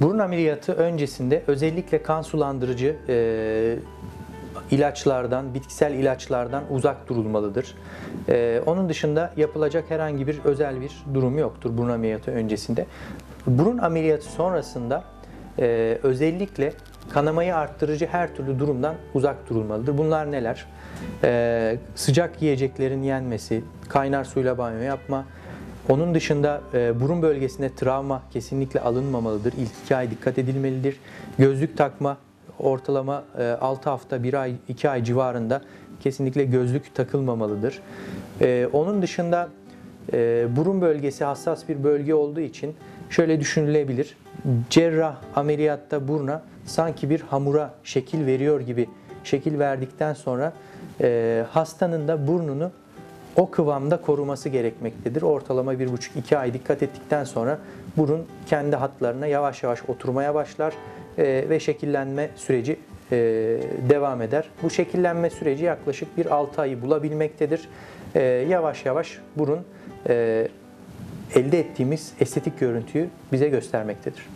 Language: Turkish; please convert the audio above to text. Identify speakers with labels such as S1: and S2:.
S1: Burun ameliyatı öncesinde özellikle kan sulandırıcı e, ilaçlardan, bitkisel ilaçlardan uzak durulmalıdır. E, onun dışında yapılacak herhangi bir özel bir durum yoktur burun ameliyatı öncesinde. Burun ameliyatı sonrasında e, özellikle kanamayı arttırıcı her türlü durumdan uzak durulmalıdır. Bunlar neler? E, sıcak yiyeceklerin yenmesi, kaynar suyla banyo yapma, onun dışında e, burun bölgesinde travma kesinlikle alınmamalıdır. İlk iki ay dikkat edilmelidir. Gözlük takma ortalama e, 6 hafta, 1 ay, 2 ay civarında kesinlikle gözlük takılmamalıdır. E, onun dışında e, burun bölgesi hassas bir bölge olduğu için şöyle düşünülebilir. Cerrah ameliyatta buruna sanki bir hamura şekil veriyor gibi şekil verdikten sonra e, hastanın da burnunu o kıvamda koruması gerekmektedir. Ortalama 1,5-2 ay dikkat ettikten sonra burun kendi hatlarına yavaş yavaş oturmaya başlar e, ve şekillenme süreci e, devam eder. Bu şekillenme süreci yaklaşık bir 6 ayı bulabilmektedir. E, yavaş yavaş burun elde ettiğimiz estetik görüntüyü bize göstermektedir.